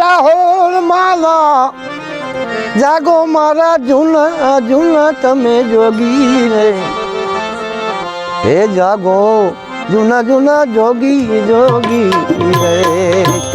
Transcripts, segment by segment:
રાહુલ. માલા જાગો મારા જૂના જૂના તમે જોગી રે. હે જાગો જૂના જૂના જોગી જોગી રે.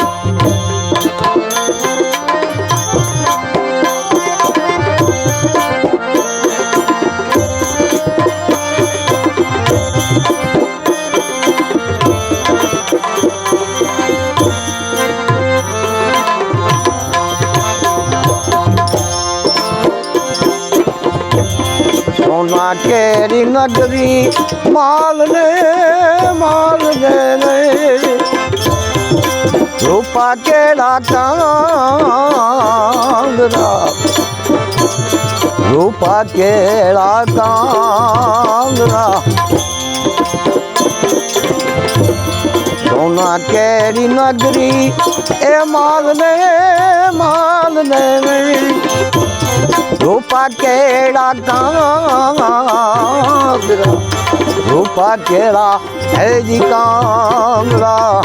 સોના કેરી નગરી માલ ને માલ ને રૂપા કેળા કાંગરા રૂપા કેળા કાંગરા સોના કેરી નગરી, એ માલ ને માલ ને. રૂપા કેળા કાંગરા રૂપા કેળા હેજી કાંગરા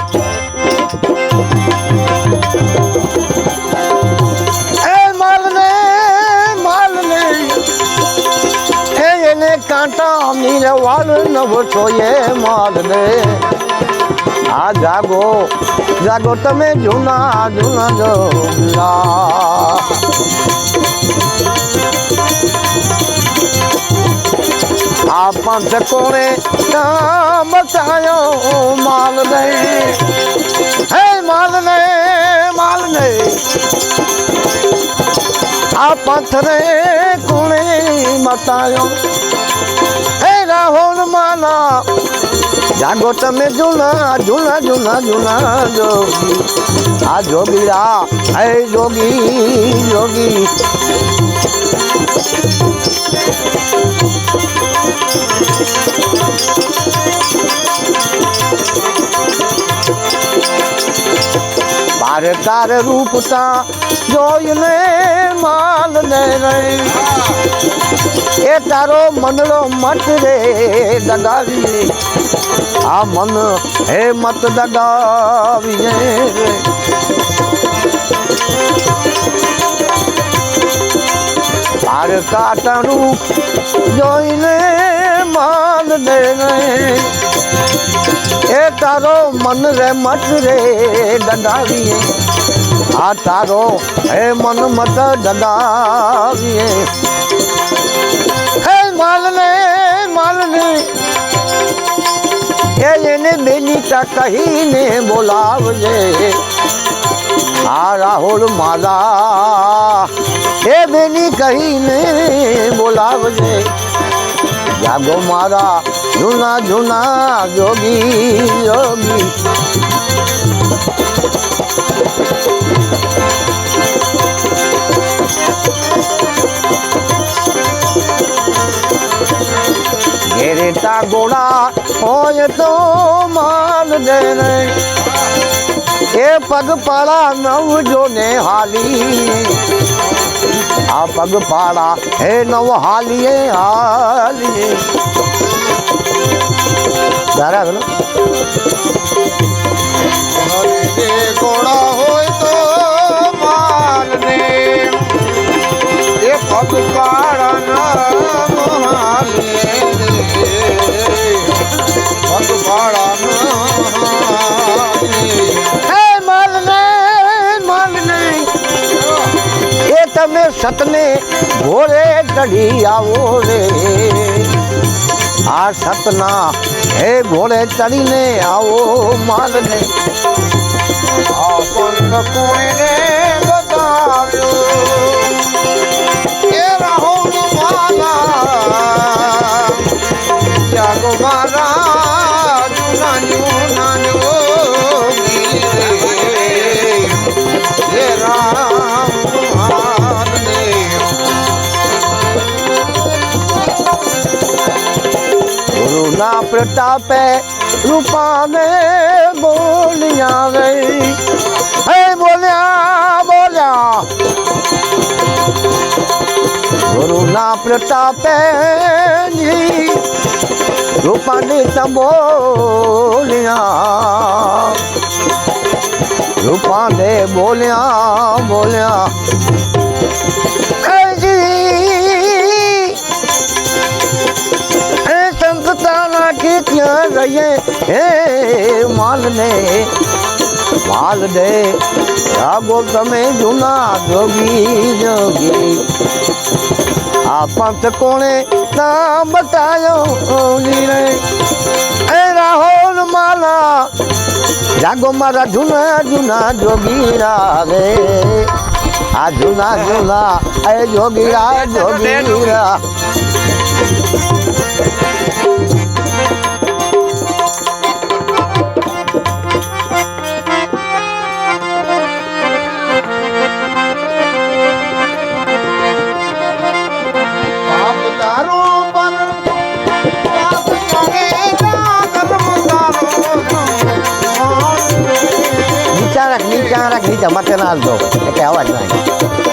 કાંટા મીરે વાળ નવો છો એ માલને આ જાગો જાગો તમે જૂના જૂના જોલા આ પાંચ કોણે બચાયો ચાયો માલ નહીં. હે માલ નહીં માલ નહીં. આ પથરે કોણે મતાયો હે રાહુલ માલા જાગો તમે જૂના જૂના જૂના જૂના જોગી આ જોગીરા હે જોગી જોગી તારે તારે રૂપતા જોઈને માલ ને રહી. એ તારો મનડો મત રે દગાવી આ મન હે મત દગાવી રે તાર કાટાનું જોઈને માલ ને એ તારો મન રે મત રે દગાવીએ આ તારો હે મન મત દગાવીએ હે માલને માલને એ એને બેનીતા કહીને બોલાવજે આ રાહુલ માલા એ બેની કહીને બોલાવજે જાગો મારા જૂના જૂના જોગી જોગી ઘેરેતા ગોળા હોય તો માલ દેને. એ પગપાળા નવ જોને હાલી. આ પગપાળા હે નવ હાલીએ. હાલીએ ધારા આગળ ઘોડા હોય તો માલને. એ પગ સતને ઘોડે ચડી આવો રે. આ સતના હે ઘોડે ચડીને આવો માલને. આપણ કોઈને બતાવ્યો? પ્રતાપે રૂપાને બોલ્યા રે હે બોલ્યા બોલ્યા. ગુરુના પ્રતાપે રૂપાને તંબોલ્યા રૂપાંડે બોલ્યા બોલ્યા. રહીએ હે માલને માલ દે રાગો તમે જૂના જોગી જોગી આ પંથ કોણે ના બતાયો એ રાહોલ માલા જાગો મારા જૂના જૂના જોગી રે આ જૂના જૂના એ જોગીરા જોગીરા রাখনি কেন রাখনি আমার কেন আসব। এটা আওয়াজ নাই।